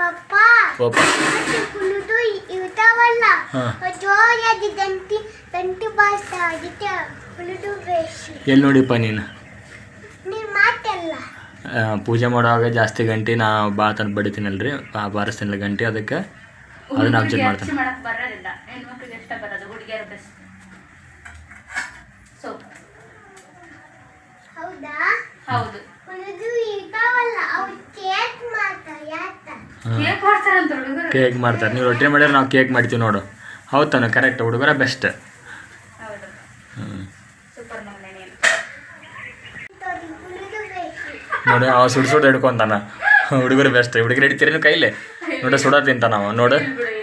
ಪಪ್ಪ ಒಬ್ಬ ಮತ್ತೆ ಕುಣಿದು ಇರ್ತಾವಲ್ಲ ಜೋರಾಗಿ ಗಂಟಿ ಗಂಟಿ ಬಾರಿಸ್ತಾ ಅದಕ್ಕೆ ಕುಣಿದು ಬೇಸಿ ಎಲ್ಲಿ ನೋಡಿಪ್ಪ ನೀನು? ನೀನ್ ಮಾತಲ್ಲ? ಆ, ಪೂಜೆ ಮಾಡುವಾಗ ಜಾಸ್ತಿ ಗಂಟೆ ನಾ ಬಾತ್ ಅಂತ ಬಡಿತೀನಲ್ರಿ ಆ ಬಾರಿಸ್ತೀನಲ್ಲ ಗಂಟೆ ಅದಕ್ಕೆ ಅದನ್ನ ಅಬ್ಸರ್ವ್ ಮಾಡ್ತಾನೆ. ಹುಡುಗಿಗೆ ಮಾಡಕ್ ಬರೋದಿಲ್ಲ. ಹೆಣ್ಮಕ್ಳಿಗೆ ಇಷ್ಟ ಬರೋದು? ಹುಡುಗಿಯರ ಬೆಸ್ಟ್ ಸೊ ಹೌದಾ? ಹೌದು. ಇರ್ತಾವಲ್ಲ ಅವ್ರು ಕೇಕ್ ಮಾಡ್ತಾ ಯಾತ ಕೇಕ್ ಮಾಡ್ತಾರೆ. ನೀವು ರೊಟ್ಟಿ ಮಾಡಿದ್ರೆ ನಾವು ಕೇಕ್ ಮಾಡ್ತೀವಿ ನೋಡು. ಹೌದು. ತಾನೆ ಕರೆಕ್ಟ್ ಹುಡುಗರ ಬೆಸ್ಟ್ ನೋಡಿ ಅವ ಸುಡ್ ಸುಡ್ ಹಿಡ್ಕೊಂತಾನ. ಹುಡುಗರು ಬೆಸ್ಟ್ ಹುಡುಗರು ಹಿಡಿತೀರಿ ನೀವು ಕೈಲೇ? ನೋಡ ಸುಡ ತಿಂತಾನ ಅವ. ನೋಡು. ಪೂಜೆ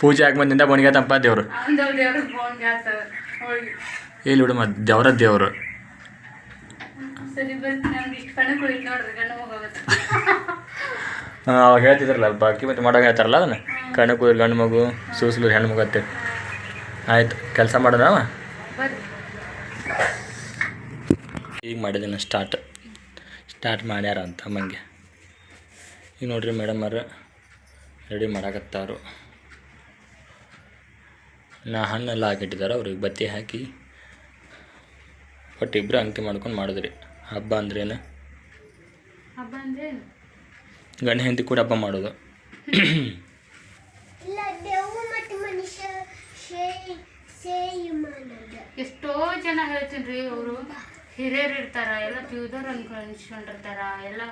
ಪೂಜೆ ಆಗ್ಬಂದಿಂದ ಬಣಿಗತ್ತಪ್ಪ ದೇವ್ರು. ಅಂದವ್ ದೇವ್ರ ದೇವ್ರು ಸರಿ ಬರ್ತೀನಿ. ನಮ್ಗೆ ಇಷ್ಟು ಇಲ್ಲಿ ಬಿಡು ಮತ್ತೆ ದೇವ್ರ ದೇವ್ರು ಅವಾಗ ಹೇಳ್ತಿದ್ರಲ್ಲ ಬಾಕಿ ಮತ್ತೆ ಮಾಡೋಕೆ ಹೇಳ್ತಾರಲ್ಲ ಅದನ್ನು? ಕಣ್ಣು ಕೂದಲು ಗಂಡು ಮಗು ಸೂಸ್ಲು ಹೆಣ್ಣು ಮಗು ಅಂತೇಳಿ ಆಯ್ತು ಕೆಲಸ ಮಾಡೋಣ ಈಗ ಮಾಡಿದ್ದೀನಿ ಸ್ಟಾರ್ಟ್ ಸ್ಟಾರ್ಟ್ ಮಾಡ್ಯಾರ ಅಂತ ಮಂಗೆ ಈಗ ನೋಡ್ರಿ ಮೇಡಮ್ ಅವರು ರೆಡಿ ಮಾಡಾಕತ್ತಾರು. ನಾ ಹಣ್ಣೆಲ್ಲ ಹಾಕಿಟ್ಟಿದ್ದಾರೆ ಅವ್ರಿಗೆ ಬತ್ತಿ ಹಾಕಿ. ಒಟ್ಟು ಇಬ್ಬರು ಅಂಕಿ ಮಾಡ್ಕೊಂಡು ಮಾಡಿದ್ರಿ. ಹಬ್ಬ ಅಂದ್ರೇನು? ಹಬ್ಬ ಅಂದ್ರೆ ಏನು? ಗಂಡ ಹೆಂಡತಿ ಕೂಡ ಹಬ್ಬ ಮಾಡೋದು. ಎಷ್ಟೋ ಜನ ಹೇಳ್ತೀನಿ ರೀ ಅವರು. ಹಿರಿಯರು ಇರ್ತಾರ ಎಲ್ಲ ತಿಳ್ದವ್ರು ಅನ್ಕೊಂಡಿರ್ತಾರ ಅನ್ಸ್ಕೊಂಡಿರ್ತಾರ. ಎಲ್ಲ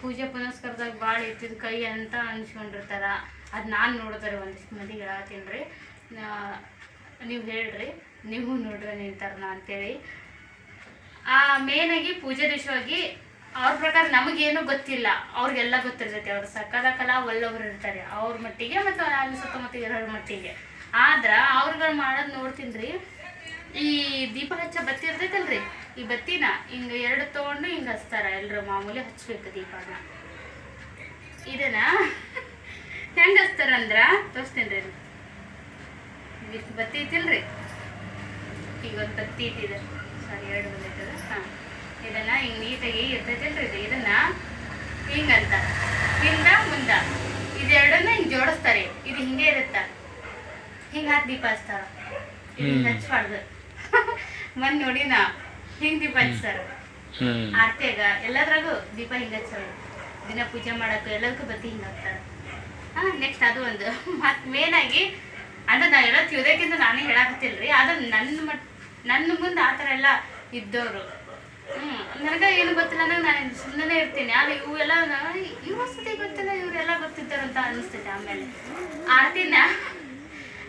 ಪೂಜೆ ಪುನಸ್ಕಾರದಾಗ ಭಾಳ ಎತ್ತಿದ ಕೈ ಅಂತ ಅನ್ಸ್ಕೊಂಡಿರ್ತಾರ. ಅದು ನಾನು ನೋಡಿದ್ರೆ ಒಂದಿಷ್ಟು ಮಂದಿಗೆ ಹೇಳತ್ತೀನಿ ರೀ. ನೀವು ಹೇಳ್ರಿ ನೀವು ನೋಡ್ರಿ ನಿಂತಾರ ಅಂತೇಳಿ. ಆ ಮೇನಾಗಿ ಪೂಜೆ ದಿವಸವಾಗಿ ಅವ್ರ ಪ್ರಕಾರ ನಮಗೇನು ಗೊತ್ತಿಲ್ಲ, ಅವ್ರಿಗೆಲ್ಲ ಗೊತ್ತಿರ್ತೈತಿ ಅವ್ರು ಸಕಲ ಕಲಾ ಒಳ್ಳೊಬ್ರು ಇರ್ತಾರೆ, ಅವ್ರ ಮಟ್ಟಿಗೆ ಮತ್ತು ಅಲ್ಲಿ ಸುತ್ತಮುತ್ತ ಇರೋರ ಮಟ್ಟಿಗೆ. ಆದ್ರೆ ಅವ್ರುಗಳು ಮಾಡೋದು ನೋಡ್ತೀನಿ ಈ ದೀಪ ಹಚ್ಚ ಬತ್ತಿ ಇರ್ತೈತಲ್ರಿ, ಈ ಬತ್ತಿನ ಹಿಂಗೆ ಎರಡು ತೊಗೊಂಡು ಹಿಂಗೆ ಹಚ್ತಾರ ಎಲ್ಲರೂ ಮಾಮೂಲಿ ಹಚ್ಬೇಕು ದೀಪನ. ಇದನ್ನ ಹೆಂಗೆ ಹಚ್ತಾರಂದ್ರ ತೋರಿಸ್ತೀನಿ ರೀ ಬತ್ತಿ ಐತಿಲ್ರಿ? ಈಗ ಒಂದು ಬತ್ತಿ ಇಟ್ಟಿದೆ. ಸಾರಿ, ಎರಡು ಇದನ್ನ ಹಿಂಗ್ ನೀಟಾಗಿ ಇರ್ತೈತಿಲ್ರಿ ಇದು ಇದನ್ನ ಹಿಂಗಂತ ಹಿಂದ ಮುಂದ. ಇದೆರಡನ್ನ ಹಿಂಗ್ ಜೋಡಿಸ್ತಾರೆ. ಇದು ಹಿಂಗೆ ಇರುತ್ತ. ಹಿಂಗೆ ಹಾಕಿ ದೀಪ ಹಚ್ತಾರ. ಹಿಂಗೆ ಹಚ್ಬಾರ್ದು. ನೋಡಿ ನಾ ಹಿಂಗೆ ದೀಪ ಹಚ್ತಾರ. ಆರ್ತಿಯಾಗ ಎಲ್ಲದ್ರಾಗೂ ದೀಪ ಹಿಂಗೆ ಹಚ್ತಾರ. ದಿನ ಪೂಜೆ ಮಾಡಕ್ಕೆ ಎಲ್ಲದಕ್ಕೂ ಬತ್ತಿ ಹಿಂಗೆ ಹಾಕ್ತಾರ ಹಾಂ ನೆಕ್ಸ್ಟ್ ಅದು ಒಂದು. ಮಾತ್ ಮೇನ್ ಆಗಿ ಅಂದ್ರೆ ನಾ ಎಲ್ಲ ತಿಳ್ದಕ್ಕಿಂತ ನಾನೇ ಹೇಳಾಕತ್ತಿಲ್ರಿ ಆದ್ರೆ ನನ್ನ ಮಟ್ ನನ್ನ ಮುಂದೆ ಆ ಥರ ಎಲ್ಲ ಇದ್ದವರು. ಹ್ಞೂ ನನಗೆ ಏನು ಗೊತ್ತಿಲ್ಲ ಅಂದ್ರೆ ನಾನು ಸುಮ್ಮನೆ ಇರ್ತೀನಿ. ಆದ್ರೆ ಇವೆಲ್ಲ ಇವು ಸತಿ ಗೊತ್ತಿಲ್ಲ ಇವರೆಲ್ಲ ಗೊತ್ತಿದ್ದಾರಂತ ಅನಿಸ್ತೈತೆ ಆಮೇಲೆ. ಆರ್ತಿನ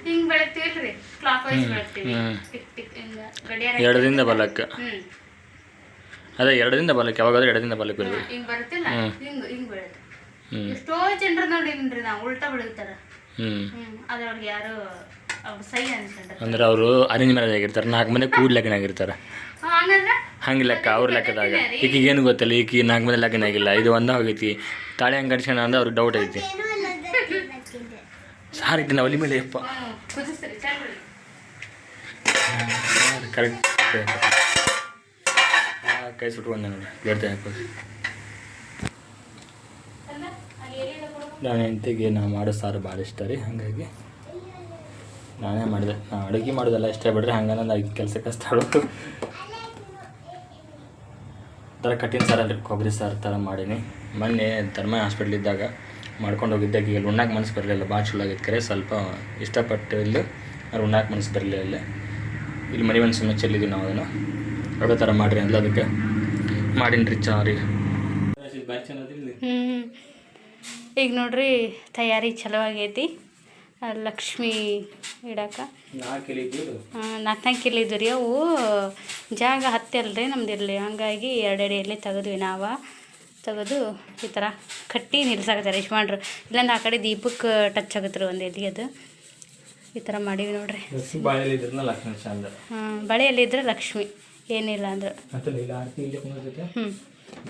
ಹಿಂಗೆ ಬೆಳಗ್ತೀವಿಲ್ರಿ ಕ್ಲಾಕ್ ವೈಸ್ ಬೆಳಗ್ತೀವಿ. ಟಿಕ್ ಟಿಕ್ ಹಿಂಗೆ ಗಡಿಯಾರ ಎರಡರಿಂದ ಬಲಕ್ಕೆ. ಹ್ಞೂ ಅದೇ ಎರಡರಿಂದ ಬಲಕ್ಕೆ ಯಾವಾಗಾದ್ರೂ ಎರಡರಿಂದ ಬಲಕ್ಕೆ ಇರ್ಬೇಕು. ಹಿಂಗ್ ಬರುತ್ತಿಲ್ಲ? ಹ್ಮ್. ಹಿಂಗ್ ಹಿಂಗ್ ಬೀಳುತ್ತೆ ಎಷ್ಟೋ ಜನರು ನೋಡಿನ್ರಿ ನಾವು ಉಲ್ಟಾ ಬೆಳಗ್ತಾರ ಹ್ಞೂ ಹ್ಮ್. ಅದು ಅವ್ರಿಗೆ ಯಾರು ಅವ್ರು ಸೈ ಅನ್ಕೊಂಡ್ರ ಅಂದ್ರೆ ಅವರು ಅರೇಂಜ್ ಮ್ಯಾರೇಜ್ ಆಗಿರ್ತಾರೆ ನಾಲ್ಕು ಮನೆ ಕೂಡ್ ಲೆಕ್ಕನಾಗಿರ್ತಾರೆ ಹಂಗಂದ್ರೆ ಹಂಗೆ ಲೆಕ್ಕ ಅವ್ರ ಲೆಕ್ಕದಾಗ. ಈಕಿಗೆ ಏನು ಗೊತ್ತಿಲ್ಲ ಈಕಿ ನಾಲ್ಕು ಮಂದಿ ಲೆಕ್ಕನ ಆಗಿಲ್ಲ ಇದು ಒಂದ ಹೋಗೈತಿ ತಾಳೆ ಹಂಗೆ ಕಡ್ಸ್ಯಾನ ಅಂದ್ರೆ ಅವ್ರಿಗೆ ಡೌಟ್ ಐತಿ. ಸಾರಿ ನಾವು ಒಲಿ ಮೇಲೆ ಯಪ್ಪ. ಕರೆಕ್ಟ್ ಕೈ ಸುಟ್ಕೊಂಡೆ ನೋಡಿ ಬೇಡ್ತಾ ನಾನು ಹೆಂಡತಿಗೆ ನಾ ಮಾಡೋ ಸಾರು ಭಾಳ ಇಷ್ಟ ರೀ ಹಾಗಾಗಿ. ನಾನೇ ಮಾಡಿದೆ ನಾ ಅಡುಗೆ ಮಾಡೋದೆಲ್ಲ ಇಷ್ಟ ಬಿಡ್ರಿ ಹಂಗೆ ಕೆಲಸ ಕಷ್ಟ ಹಚ್ತಾಳು ಥರ ಕಠಿಣ ಸಾರು ಅಂದರೆ ಕೊಬ್ಬರಿ ಸಾರು ಥರ ಮಾಡೀನಿ. ಮೊನ್ನೆ ಧರ್ಮ ಹಾಸ್ಪಿಟ್ಲ್ ಇದ್ದಾಗ ಮಾಡ್ಕೊಂಡು ಹೋಗಿದ್ದಾಗ ಇಲ್ಲಿ ಉಣ್ಣಾಕ ಮನಸ್ಸು ಬರಲಿಲ್ಲ ಭಾಳ ಚಲೋ ಆಗಿತ್ತು ಕರೆ, ಸ್ವಲ್ಪ ಇಷ್ಟಪಟ್ಟು ಇಲ್ಲಿ ಅವ್ರು ಉಣ್ಣಾಕ ಮನಸ್ಸು ಬರಲಿಲ್ಲ ಇಲ್ಲಿ. ಮನೆ ಒಂದು ಸುಮ್ಮನೆ ಚೆಲ್ಲಿದ್ದೀವಿ ನಾವು ಅದನ್ನು. ಅದೇ ಥರ ಮಾಡಿರಿ ಅಂದ್ಲ ಅದಕ್ಕೆ. ಮಾಡೀನಿ ಚಾ ರೀ. ಈಗ ನೋಡ್ರಿ, ತಯಾರಿ ಚಲೋ ಆಗೈತಿ. ಲಕ್ಷ್ಮಿ ಇಡಾಕ ನಾಲ್ಕನೇ ಕಿಲಿದ್ವಿ ರೀ ಅವು. ಜಾಗ ಹತ್ತಿ ರೀ ನಮ್ದು ಇರಲಿ ಹಂಗಾಗಿ ಎರಡೆರಡು ಎಲೆ ತೆಗೆದ್ವಿ ನಾವು. ತೆಗೆದು ಈ ಥರ ಕಟ್ಟಿ ನಿಲ್ಸಾಕತ್ತಾರೆ ಯಜಮಾನ್ರು. ಇಲ್ಲಾಂದ್ರೆ ಆ ಕಡೆ ದೀಪಕ್ಕೆ ಟಚ್ ಆಗುತ್ತೆ ರೀ ಒಂದು ಎಲೆ ಅದು. ಈ ಥರ ಮಾಡೀವಿ ನೋಡ್ರಿ. ಹಾಂ ಬಳೆಯಲ್ಲಿ ಇದ್ರೆ ಲಕ್ಷ್ಮಿ. ಏನಿಲ್ಲ ಅಂದ್ರೆ. ಹ್ಞೂ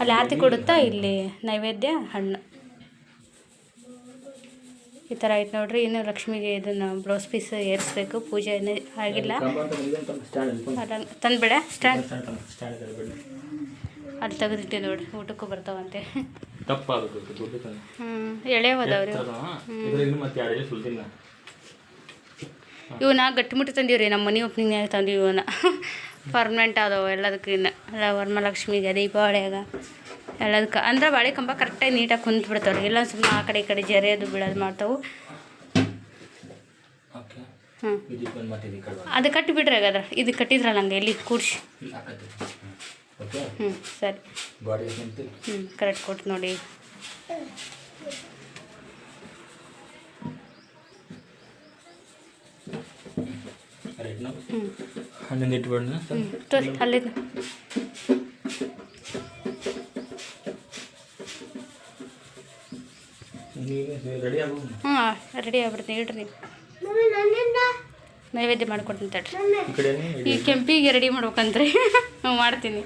ಅಲ್ಲಿ ಆರತಿ ಕೊಡುತ್ತಾ ಇಲ್ಲಿ ನೈವೇದ್ಯ ಹಣ್ಣು. ಈ ಥರ ಆಯ್ತು ನೋಡ್ರಿ. ಇನ್ನು ಲಕ್ಷ್ಮಿಗೆ ಇದನ್ನು ಬ್ಲೌಸ್ ಪೀಸ್ ಏರಿಸ್ಬೇಕು. ಪೂಜೆ ಇನ್ನೂ ಆಗಿಲ್ಲ. ತಂದ್ಬೇಡ. ಸ್ಟ್ಯಾಂಡ್. ಅಲ್ಲಿ ತೆಗೆದಿಟ್ಟೆ ನೋಡ್ರಿ. ಊಟಕ್ಕೂ ಬರ್ತಾವಂತೆ. ಹ್ಞೂ ಎಳೆವದವ್ರಿ ಇವನ್ನ ಗಟ್ಟಿಮುಟ್ಟಿ ತಂದೀವ್ರಿ. ನಮ್ಮ ಮನೆ ಓಪನಿಂಗ್ನಾಗ ತಂದೀವಿ ಇವನ್ನ ಪರ್ಮನೆಂಟ್ ಆದವು ಎಲ್ಲದಕ್ಕೂ ಇನ್ನು ಎಲ್ಲ ವರಮಹಾಲಕ್ಷ್ಮಿಗೆ ದೀಪಾವಳಿಯಾಗ. ಎಲ್ಲದಕ್ಕೆ. ಅಂದ್ರೆ ಬಾಳೆ ಕಂಬ ಕರೆಕ್ಟಾಗಿ ನೀಟಾಗಿ ಕುಂತು ಬಿಡ್ತಾವ್ರಿ ಇಲ್ಲ ಸುಮ್ಮನೆ ಆ ಕಡೆ ಈ ಕಡೆ ಜರಿಯೋದು ಬೀಳೋದು ಮಾಡ್ತಾವೆ. ಹ್ಞೂ ಅದು ಕಟ್ಟಿಬಿಡ್ರಿ ಹಾಗಾದ್ರೆ. ಇದು ಕಟ್ಟಿದ್ರಲ್ಲ ಹಂಗೆ ಎಲ್ಲಿ ಕೂಡ್ಸಿ. ಹ್ಞೂ ಸರಿ. ಹ್ಞೂ ಕರೆಕ್ಟ್ ಕೊಟ್ಟು ನೋಡಿ. ಹ್ಞೂ ಅಲ್ಲಿಂದ. ನೀವು ರೆಡಿ ಆಗು? ಹ್ಞೂ ರೆಡಿ ಆಗ್ಬಿಡ್ತೀನಿ ಇಡ್ರಿ ನೈವೇದ್ಯ ಮಾಡ್ಕೊಡ್ತೀನಿ ತಡ್ರಿ. ಈ ಈ ಕೆಂಪಿಗೆ ರೆಡಿ ಮಾಡ್ಬೇಕಂತ್ರಿ ಹ್ಞೂ ಮಾಡ್ತೀನಿ.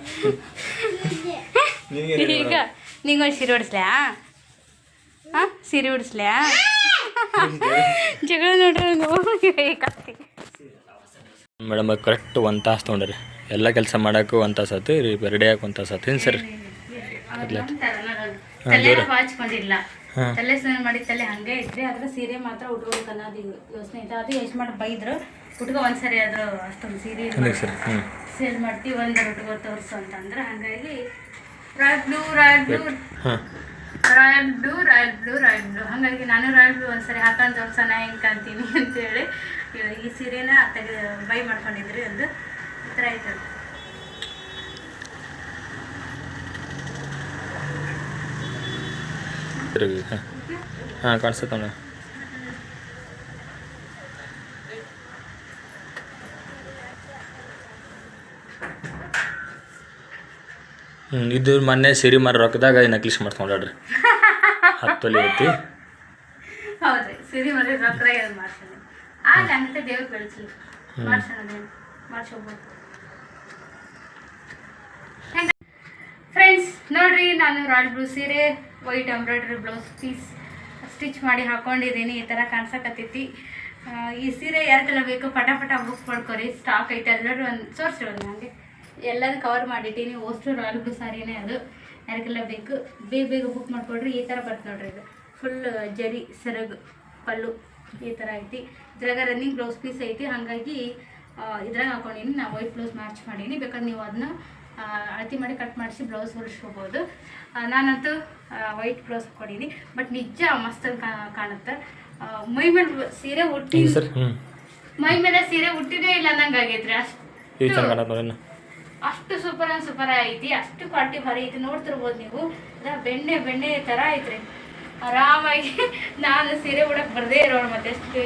ಈಗ ಈಗ ನಿಂಗೊಂದು ಸೀರೆ ಉಡಿಸ್ಲ್ಯಾ ಹಾಂ ಸೀರೆ ಉಡಿಸ್ಲ್ಯಾ ಜಗಳ ನೋಡ್ರಿ ಕತ್ತಿ ಮೇಡಮ್ ಕರೆಕ್ಟ್ ಒಂದು ತಾಸು ತೊಗೊಂಡ್ರಿ. ಎಲ್ಲ ಕೆಲಸ ಮಾಡೋಕ್ಕೂ ಒಂದು ತಾಸು ಆತು ರೆಡಿ ಆಗಕ್ಕೆ ಒಂದು ತಾಸು ಆತು ಏನು ಸರ್? ತಲೆ ತಲೆ ಸ್ನಾನ ಮಾಡಿ ತಲೆ ಹಂಗೆ ಇದ್ರೆ ಆದ್ರೆ ಸೀರೆ ಮಾತ್ರ ಉಟ್ಕೋಬೇಕು ಅನ್ನೋದು ಯೋಚನೆ ಐತೆ ಅದು ಎಷ್ಟು ಮಾಡಿ ಬೈದ್ರು. ಉಟ್ಕೊ ಒಂದ್ಸರಿ ಆದ್ರೂ ಅಷ್ಟೊಂದು ಸೀರೆ ಸೇಲ್ ಮಾಡ್ತೀವಿ ಒಂದರ ಉಟ್ಕೋ ತೋರಿಸು ಅಂತಂದ್ರೆ ಹಂಗಾಗಿ royal blue royal blue. Royal blue royal blue royal blue. ಹಾಗಾಗಿ ನಾನು ರಾಯಲ್ ಬ್ಲೂ ಒಂದ್ಸರಿ ಹಾಕೊಂಡು ತೋರ್ಸೋಣ ಹೆಂಗೆ ಕಾಣ್ತೀನಿ ಅಂತೇಳಿ ಈ ಸೀರೆನ ತೆಗೆ ಬೈ ಮಾಡ್ಕೊಂಡಿದ್ರಿ ಒಂದು. ಈ ಥರ ಆಯ್ತು. ತಿರುಗಿ ಹಾಂ. ಕಾಣಿಸ್ತಣ್ಣ ಹ್ಞೂ ಇದು ಮೊನ್ನೆ ಸಿರಿ ಮಾರ ರೊಕ್ಕದಾಗ ನಕ್ಲಿಸ್ ಮಾಡ್ಕೊಂಡ್ರಿ ಹತ್ತು ತೊಲೆ ಐತಿ. ಹೌದ್ರಿ ಸಿರಿ ಮರ ಮಾಡ್ಸೋಣ. ಆಗ ಅಂತ ದೇವ್ರ ಬೆಳೆಸ್ಲಿ ಮಾಡ್ಸೋಣ ಮಾಡ್ಸೋಬೋದು ನೋಡ್ರಿ, ನಾನು ರಾಯಲ್ ಬ್ಲೂ ಸೀರೆ white embroidery blouse piece stitch ಮಾಡಿ ಹಾಕೊಂಡಿದ್ದೀನಿ, ಈ ಥರ ಕಾಣಿಸಕತ್ತೈತಿ. ಈ ಸೀರೆ ಯಾರಿಗೆಲ್ಲ ಬೇಕು, ಪಟ ಪಟ ಬುಕ್ ಮಾಡ್ಕೊರಿ ಸ್ಟಾಕ್ ಐತೆ, ಎಲ್ಲರೂ ಒಂದು ಸೋರ್ಸ್ರಿ ಒಂದು ನನಗೆ. ಎಲ್ಲದೂ ಕವರ್ ಮಾಡಿಟ್ಟೀನಿ ಓಸ್ಟು ರಾಯಲ್ ಬ್ಲೂ ಸಾರಿನೇ ಅದು. ಯಾರಿಗೆಲ್ಲ ಬೇಕು, ಬೇಗ ಬೇಗ ಬುಕ್ ಮಾಡಿಕೊಡ್ರಿ, ಈ ಥರ ಬರ್ತದೆ ನೋಡ್ರಿ ಇದು. ಫುಲ್ ಜರಿ, ಸೆರಗು, ಪಲ್ಲು, ಈ ಥರ ಐತಿ. ಇದ್ರಾಗ ರನ್ನಿಂಗ್ ಬ್ಲೌಸ್ ಪೀಸ್ ಐತಿ, ಹಾಗಾಗಿ ಇದ್ರಾಗ ಹಾಕೊಂಡಿನಿ, ನಾ ವೈಟ್ ಬ್ಲೌಸ್ ಮ್ಯಾಚ್ ಮಾಡೀನಿ. ಬೇಕಾದ್ರೆ ನೀವು ಅದನ್ನ ಅಳತಿ ಮಾಡಿ ಕಟ್ ಮಾಡಿಸಿ ಬ್ಲೌಸ್ ಹೊಲಿಸ್ಕೋಬೋದು ನಾನಂತೂ ವೈಟ್ ಬ್ಲೌಸ್ ಹಾಕೊಂಡಿದ್ದೀನಿ. ಬಟ್ ನಿಜ ಮಸ್ತ್ ಕಾ- ಕಾಣುತ್ತೆ. ಮೈ ಮೇಲೆ ಸೀರೆ ಹುಟ್ಟಿ ಮೈ ಮೇಲೆ ಸೀರೆ ಉಟ್ಟಿನೇ ಇಲ್ಲ ನಂಗೆ ಆಗೈತ್ರಿ ಅಷ್ಟು ಅಷ್ಟು ಸೂಪರ್ ಅಂಡ್ ಸೂಪರ್ ಐತಿ. ಅಷ್ಟು ಕ್ವಾಲಿಟಿ ಭಾರಿ ಐತಿ. ನೋಡ್ತಿರ್ಬೋದು ನೀವು. ಬೆಣ್ಣೆ ಬೆಣ್ಣೆ ಥರ ಐತ್ರಿ. ಆರಾಮಾಗಿ ನಾನು ಸೀರೆ ಉಡಕ್ಕೆ ಬರದೇ ಇರೋಣ ಮತ್ತೆ ಎಷ್ಟು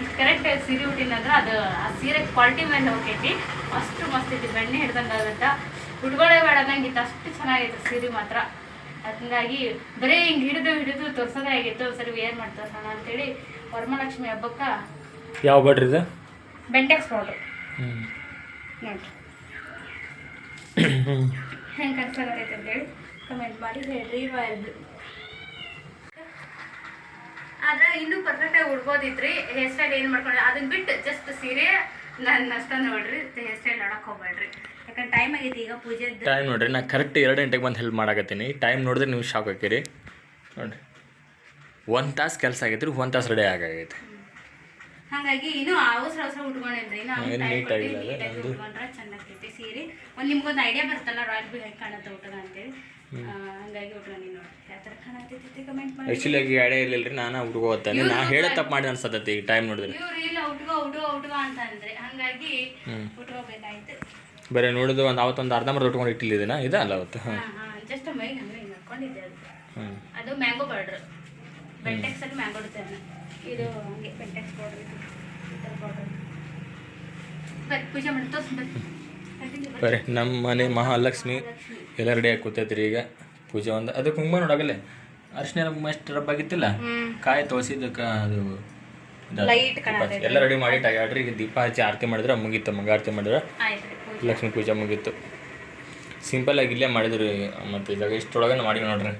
ಇಷ್ಟು ಕರೆಕ್ಟ್ ಸೀರೆ ಉಟ್ಟಿನಂದ್ರೆ ಅದು ಆ ಸೀರೆ ಕ್ವಾಲಿಟಿ ಮೇಲೆ ಹೋಗೈತಿ. ಅಷ್ಟು ಮಸ್ತ್ ಐತಿ. ಬೆಣ್ಣೆ ಹಿಡ್ದಂಗೆ ಆಗುತ್ತಾ ಉಟ್ಕೊಳ್ಳೇ ಬೇಡ ಇತ್ತು ಅಷ್ಟು ಚೆನ್ನಾಗಿತ್ತು ಸೀರೆ ಮಾತ್ರ. ಹಂಗಾಗಿ ಬರೀ ಹಿಂಗೆ ಹಿಡಿದು ಹಿಡಿದು ತೋರ್ಸೋದೇ ಆಗಿತ್ತು ಸರಿ ವೇರ್ ಮಾಡಿ ತೋರ್ಸೋಣ ಅಂತೇಳಿ ವರಮಹಾಲಕ್ಷ್ಮಿ ಹಬ್ಬಕ್ಕ ಯಾವ ಬಡ್ರಿ ಇದು? ಬೆಂಟೆಕ್ಸ್ ಪೌಡ್ರು ನೋಡ್ರಿ. ಹೆಂಗೆ ಕನ್ಸಾಗತ್ತೈತೆ ಅಂತೇಳಿ ಕಮೆಂಟ್ ಮಾಡಿ ಹೇಳ್ರಿ ಬಾಯ್ದು ಆದ್ರೆ ಇನ್ನೂ ಪರ್ಫೆಕ್ಟಾಗಿ ಉಡ್ಬೋದಿತ್ರಿ ಹೇರ್ ಸ್ಟೈಲ್ ಏನು ಮಾಡ್ಕೊಂಡು ಅದನ್ನ ಬಿಟ್ಟು ಜಸ್ಟ್ ಸೀರೆ ನನ್ನ ಅಷ್ಟ ನೋಡ್ರಿ ಹೇರ್ ಸ್ಟೈಲ್ ನೋಡಕ್ ಹೋಗ್ಬೇಡ್ರಿ. ಯಾಕಂದ್ರೆ ಟೈಮ್ ಆಗೈತಿ ಈಗ ಪೂಜೆ ಟೈಮ್ ನೋಡ್ರಿ ನಾ ಕರೆಕ್ಟ್ ಎರಡು ಗಂಟೆಗೆ ಬಂದು ಹೆಲ್ಪ್ ಮಾಡಾಕತ್ತೀನಿ. ಟೈಮ್ ನೋಡಿದ್ರೆ ನೀವು ಶಾಕ್ ಹಾಕಿರಿ ನೋಡಿರಿ. ಒಂದು ತಾಸು ಕೆಲಸ ಆಗೈತ್ರಿ ಒಂದು ತಾಸು ರೆಡಿ ಆಗೈತೆ. ಹಾಗಾಗಿ ಇನ್ನು ಅವಸರ ಅವಸರ. ನೀಟಾಗಿ ಉಟ್ಕೊಂಡ್ರೆ ಸೀರೆ. ಒಂದು ನಿಮ್ಗೊಂದು ಐಡಿಯಾ ಬರ್ತಲ್ಲ ರಾಯಲ್ ಬಿ ಹೆಂಗೆ ಕಾಣತ್ತೆ ಊಟದ ಅಂತೇಳಿ. ಹಂಗಾಗಿ ಉಟ್ಕೊಂಡು ನೋಡಿ ಯಾವ ಥರ ಕಾಣತೈತಿ ಕಮೆಂಟ್ ಮಾಡಿ. ಆ್ಯಕ್ಚುಲಿ ಆಗಿ ಐಡಿಯಾ ಇರಲಿಲ್ಲ ರೀ ನಾನು ನಾ ಹೇಳೋ ತಪ್ಪು ಮಾಡಿ ಅನ್ಸತ್ತೈತಿ ಈಗ ಟೈಮ್ ನೋಡಿದ್ರೆ. ಇವ್ರು ಇಲ್ಲ ಉಟ್ಕೋ ಉಟ್ಕೋ ಉಟ್ಕೋ ಅಂತ ಅಂದ್ರೆ ಹಂಗಾಗಿ ಉಟ್ಕೋಬೇಕಾಯ್ತು. ಬರೀ ನೋಡಿದ ಒಂದು ಅವತ್ತೊಂದು ಅರ್ಧ ಮರ್ಧ ಉಟ್ಕೊಂಡು ಇಟ್ಟಿಲ್ಲ ಇದೆ ಅಲ್ಲ ಅವತ್ತು? ಹಾಂ. ಜಸ್ಟ್ ಮೈ ಹಂಗೆ ಹಿಂಗೆ ಹಾಕೊಂಡಿದ್ದೆ ಅದು ಮ್ಯಾಂಗೋ ಪೌಡ್ರ್ ಬೆಂಟೆಕ್ಸ್ ಅಲ್ಲಿ ಮ್ಯಾಂಗೋ ಇಡ್ತೇನೆ ಇದು ಹಂಗೆ ಬೆಂಟೆಕ್ಸ್ ಪೌಡ್ರ್ ಈ ಥರ ಪೌಡ್ರ್ ಬರ್ರಿ ಪೂಜೆ ಮಾಡಿ ತೋರ್ಸಿ ಬರ್ರಿ Continue ಬರ್ರಿ. ಬರೀ. ನಮ್ಮ ಮನೆ ಮಹಾಲಕ್ಷ್ಮಿ ಎಲ್ಲ ರೆಡಿ ಆಗಿ ಕೂತೈತ್ರಿ ಈಗ ಪೂಜೆ ಒಂದು. ಅದು ಕುಂಕುಮ ನೋಡಾಗಲ್ಲೇ ಅರ್ಶಿನ ಕುಂಕುಮ ಎಷ್ಟು ರಬ್ಬ ಆಗಿತ್ತಿಲ್ಲ? ಕಾಯಿ ತೋಸಿದ್ದಕ್ಕೆ ಅದು ಎಲ್ಲ ರೆಡಿ ಮಾಡಿ ಟಗಾಡ್ರಿ ಈಗ ದೀಪ ಹಚ್ಚಿ ಆರತಿ ಮಾಡಿದ್ರೆ ಮುಗೀತು ಮಂಗಾರತಿ ಮಾಡಿದ್ರೆ. ಆಯ್ತು ರೀ ಪೂಜೆ ಲಕ್ಷ್ಮೀ ಪೂಜೆ ಮುಗೀತು. ಸಿಂಪಲ್ ಆಗಿ ಇಲ್ಲೇ ಮಾಡಿದ್ರಿ ಮತ್ತು ಇದಾಗ ಇಷ್ಟೊಳಗೆ ಮಾಡಿ ನೋಡ್ರಿ.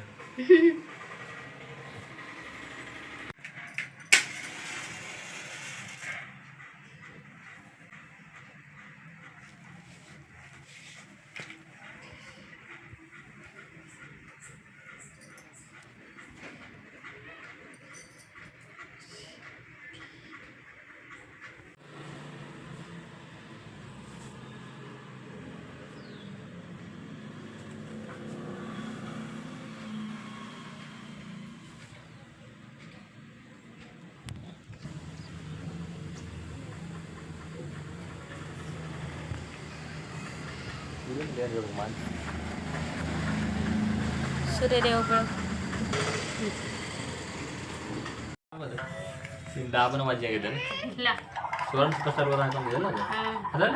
ಸೂರ್ಯದೇವಗಳು ನಿಮ್ಮ ಡಾಬನ ಮಜ್ಜೆ ಆಗಿದೆ ಇಲ್ಲ. ಸುವರ್ಣ ಸ್ಪೆಷಲ್ ಹಾಕೊಂಡಿದ್ದಲ್ಲ ಅದು? ಹಾಂ. ಅದಲ್ಲ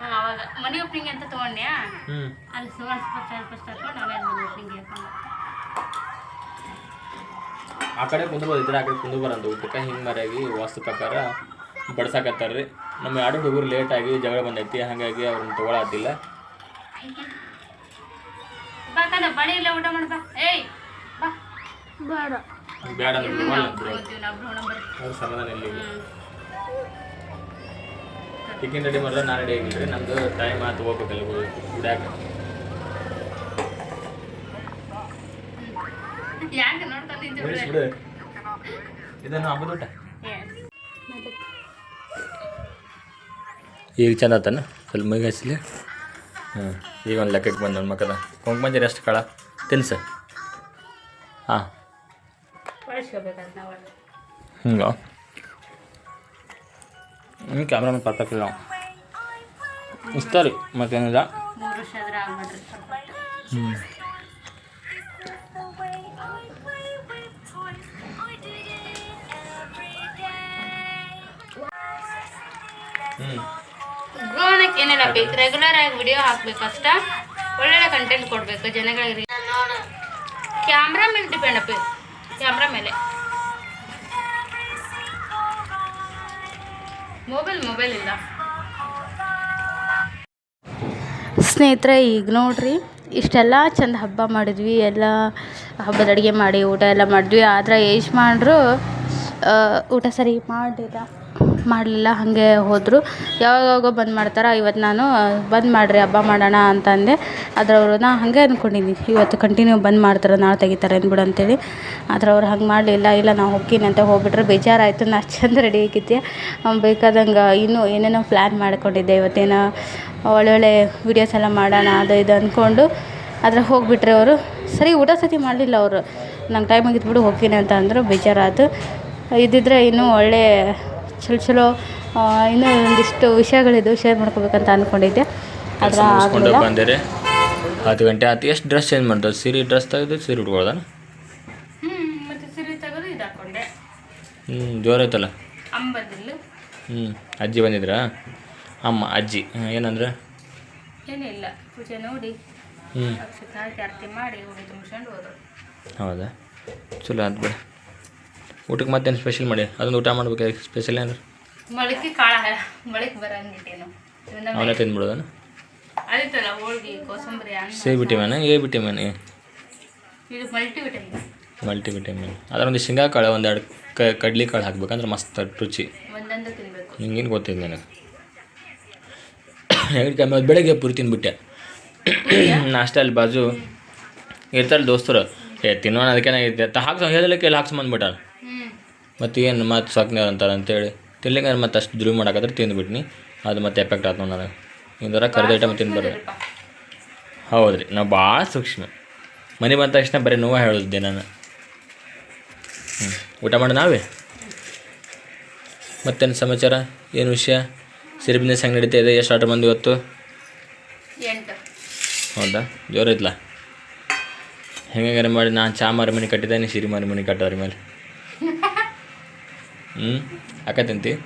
ಹಾಂ ಅವಾಗ ಮನಿ ಓಪನಿಂಗ್ ಅಂತ ತೊಗೊಂಡ್ಯಾ? ಹ್ಞೂ ಅಲ್ಲಿ ಸುವರ್ಣ ಫಸ್ಟ್ ಫಸ್ಟ್ ಹಾಕೊಂಡು ಆಮೇಲೆ ಮನಿ ಓಪನಿಂಗ್ ಹಾಕೊಂಡು. ಆ ಕಡೆ ಕುಂದ್ಬೋದು ಇದ್ರೆ ಆ ಕಡೆ ಕುಂದು ಬರಂದು ಊಟಕ್ಕೆ ಹಿಂಗೆ ಮರ್ಯಾಗಿ ವಾಸ್ತು ಪ್ರಕಾರ ಬಡ್ಸಾಕತ್ತಾರ ರೀ ನಮ್ಮ ಎರಡು ಹುಡುಗರು ಲೇಟಾಗಿ ಜಗಳ ಬಂದೈತಿ. ಹಾಗಾಗಿ ಅವ್ರನ್ನ ತೊಗೊಳತ್ತಿಲ್ಲ ಬಾ ಕಂದ ಬಳಿ ಇಲ್ಲ ಊಟ ಮಾಡ್ಬಾ ಏಯ್ ಬಾ. ಬೇಡ. ಬೇಡ ಟಿಫಿನ್ ರೆಡಿ ಮಾಡಿದ್ರೆ ನಾನು ರೆಡಿ ಆಗಿಲ್ರಿ. ನಮ್ದು ಟೈಮ್ ಆತು ಹೋಗ್ಬೇಕಲ್ಲ ಗುಡ್ಯಾಕ ಯಾಕೆ ನಿಂತು ಇದನ್ನು ಹಬ್ಬದ ಊಟ. ಈಗ ಚಂದ ಆತನ? ಸ್ವಲ್ಪ ಮೈಗಾಸಲಿ. ಹಾಂ ಈಗ ಒಂದು ಲೆಕ್ಕಕ್ಕೆ ಬಂದ ನನ್ನ ಮಕ್ಕದ ಕೊಂಕಮಂಜಿ ಎಷ್ಟು ಕಾಳ. ತಿನ್ಸ. ಹಾಂ. ಹಿಂಗ. ಹ್ಞೂ ಕ್ಯಾಮ್ರಾಮನ್ ಪರ್ಫೆಕ್ಟ್ ನಾವು ಇಷ್ಟ ರೀ ಮತ್ತೇನಿಲ್ಲ. ಹ್ಞೂ ಏನಿಲ್ಲ, ಬೇಕು. ರೆಗ್ಯುಲರ್ ಆಗಿ ವಿಡಿಯೋ ಹಾಕ್ಬೇಕು ಅಷ್ಟ. ಒಳ್ಳೊಳ್ಳೆ ಕಂಟೆಂಟ್ ಕೊಡಬೇಕು ಜನಗಳಿಗೆ. ಕ್ಯಾಮ್ರಾ ಮೇಲೆ ಡಿಪೆಂಡ್ ಅಪ್ಪ ಕ್ಯಾಮ್ರಾ ಮೇಲೆ. ಮೊಬೈಲ್ ಮೊಬೈಲ್ ಇಲ್ಲ. ಸ್ನೇಹಿತರೆ, ಈಗ ನೋಡ್ರಿ, ಇಷ್ಟೆಲ್ಲ ಚಂದ ಹಬ್ಬ ಮಾಡಿದ್ವಿ. ಎಲ್ಲ ಹಬ್ಬದ ಅಡುಗೆ ಮಾಡಿ, ಊಟ ಎಲ್ಲ ಮಾಡಿದ್ವಿ. ಆದ್ರೆ ಯಜಮಾನ್ರು ಮಾಡ್ರು ಊಟ ಸರಿ ಮಾಡಲಿಲ್ಲ, ಹಾಗೆ ಹೋದರು. ಯಾವಾಗಾವಾಗ ಬಂದ್ ಮಾಡ್ತಾರೆ ಇವತ್ತು ನಾನು ಬಂದ್ ಮಾಡಿರಿ, ಹಬ್ಬ ಮಾಡೋಣ ಅಂತಂದೆ. ಆದ್ರೆ ಅವರು ನಾ ಹಾಗೆ ಅಂದ್ಕೊಂಡಿನಿ ಇವತ್ತು ಕಂಟಿನ್ಯೂ ಬಂದ್ ಮಾಡ್ತಾರೆ, ನಾಳೆ ತೆಗಿತಾರೆ ಅಂದ್ಬಿಡು ಅಂತೇಳಿ. ಆದ್ರೆ ಅವ್ರು ಹಂಗೆ ಮಾಡಲಿಲ್ಲ, ಇಲ್ಲ ನಾವು ಹೋಗ್ತೀನಿ ಅಂತ ಹೋಗ್ಬಿಟ್ರೆ. ಬೇಜಾರಾಯಿತು ನಾ ಚಂದ ರೆಡಿ ಆಗಿದ್ದೆ. ಬೇಕಾದಂಗೆ ಇನ್ನೂ ಏನೇನೋ ಪ್ಲ್ಯಾನ್ ಮಾಡ್ಕೊಂಡಿದ್ದೆ. ಇವತ್ತೇನೋ ಒಳ್ಳೊಳ್ಳೆ ವೀಡಿಯೋಸ್ ಎಲ್ಲ ಮಾಡೋಣ, ಅದು ಇದು ಅಂದ್ಕೊಂಡು ಆದರೆ ಹೋಗಿಬಿಟ್ರೆ ಅವರು, ಸರಿ, ಊಟ ಸತಿ ಮಾಡಲಿಲ್ಲ ಅವರು. ನಂಗೆ ಟೈಮ್ ಆಗಿದ್ಬಿಡು, ಹೋಗ್ತೀನಿ ಅಂತ ಅಂದರು. ಬೇಜಾರಾಯ್ತು ಇದ್ದಿದ್ರೆ ಇನ್ನೂ ಒಳ್ಳೆ ಚಲೋ ಚಲೋ ಇನ್ನೂ ಒಂದಿಷ್ಟು ವಿಷಯಗಳಿದ್ದು ಶೇರ್ ಮಾಡ್ಕೋಬೇಕಂತ ಅಂದ್ಕೊಂಡಿದ್ದೆ ಅದರ ಆಗಲಿಲ್ಲ. ಬಂದಿರಿ. ಹತ್ತು ಗಂಟೆ ಆತು ಎಷ್ಟು ಡ್ರೆಸ್ ಚೇಂಜ್ ಮಾಡ್ತಾರೆ ಸೀರೆ ಡ್ರೆಸ್ ತೆಗೆದು ಸೀರೆ ಉಟ್ಕೊಳ್ದ ಹ್ಞೂ ಜೋರ ಐತಲ್ಲ ಹ್ಞೂ ಅಜ್ಜಿ ಬಂದಿದ್ರಾ? ಅಮ್ಮ ಅಜ್ಜಿ ಏನಂದ್ರೆ? ಏನಿಲ್ಲ ಪೂಜೆ ನೋಡಿ. ಹ್ಞೂ ಹೌದಾ? ಚಲೋ ಆಯ್ತು ಬಿಡಿ. ಊಟಕ್ಕೆ ಮತ್ತೇನು ಸ್ಪೆಷಲ್ ಮಾಡಿ? ಅದೊಂದು ಊಟ ಮಾಡ್ಬೇಕು ಸ್ಪೆಷಲ್ ಏನಾರ ಮೊಳಕೆ ಕಾಳ ಮೊಳಕೆ ಬರಂಗಿಟ್ಟೇನು ಅವನೇ ಹೋಳ್ಗೆ ಕೋಸಂಬರಿ ಸಿ ವಿಟಮಿನ್ ಎ ವಿಟಮಿನ್ ಇದು ಮಲ್ಟಿ ವಿಟಮಿನ್ ಮಲ್ಟಿ ವಿಟಮಿನ್ ಅದರೊಂದು ಶೇಂಗಾ ಕಾಳು ಒಂದೆರಡು ಕ ಕಡ್ಲಿ ಕಾಳು ಹಾಕ್ಬೇಕಂದ್ರೆ ಮಸ್ತ್ ರುಚಿ. ಒಂದೊಂದು ತಿನ್ನಬೇಕು ನಿಂಗೇನು ಗೊತ್ತಿದೆ ನನಗೆ. ಹೇಗೆ ಕಮ್ಮಿ ಬೆಳಗ್ಗೆ ಪುರಿ ತಿಂದ್ಬಿಟ್ಟೆ ನಾಷ್ಟ ಅಲ್ಲಿ ಬಾಜು ಇರ್ತಾರೆ ದೋಸ್ತರು. ಏ ತಿನ್ನೋಣ ಅದಕ್ಕೆ ಹಾಕ್ಸ ಹೇಳಲಿಕ್ಕೆ ಎಲ್ಲಿ ಹಾಕ್ಸ್ಬಂದ್ಬಿಟ್ಟಾರ ಮತ್ತು ಏನು ಮತ್ತು ಸಾಕ್ನೇವ್ರು ಅಂತಾರೆ ಅಂತೇಳಿ. ತಿನ್ಲಿಕ್ಕೆ ಮತ್ತೆ ಅಷ್ಟು ದುರ್ ಮಾಡಾಕತ್ರ ತಿಂದ್ಬಿಟ್ನಿ. ಅದು ಮತ್ತೆ ಎಫೆಕ್ಟ್ ಆಯ್ತು ನನಗೆ. ಇಂದರ ಕರೆದ ಐಟಮ್ ತಿನ್ಬಾರ್ದು ಹೌದು ರೀ ನಾವು ಭಾಳ ಸೂಕ್ಷ್ಮ. ಮನೆ ಬಂದ ತಕ್ಷಣ ಬರೀ ನೋವು ಹೇಳಿದ್ದೆ ನಾನು. ಹ್ಞೂ ಊಟ ಮಾಡಿ ನಾವೇ? ಮತ್ತೇನು ಸಮಾಚಾರ? ಏನು ವಿಷಯ? ಸಿರಿ ಬಿಸ್ನೆಸ್ ಹೆಂಗೆ ನಡೀತಾ ಇದೆ? ಎಷ್ಟು ಆರ್ಡರ್ ಬಂದು ಇವತ್ತು ಹೌದಾ? ಜೋರಿದ್ಲಾ ಹೆಂಗಾರ ಮಾಡಿ ನಾನು ಚಾ ಮಾರಿ ಮನೆ ಕಟ್ಟಿದ್ದೆ ನೀ ಸಿರಿ ಮಾರಿ ಮನೆ ಕಟ್ಟೋದ್ರ ಮೇಲೆ. Mm, acá tenté.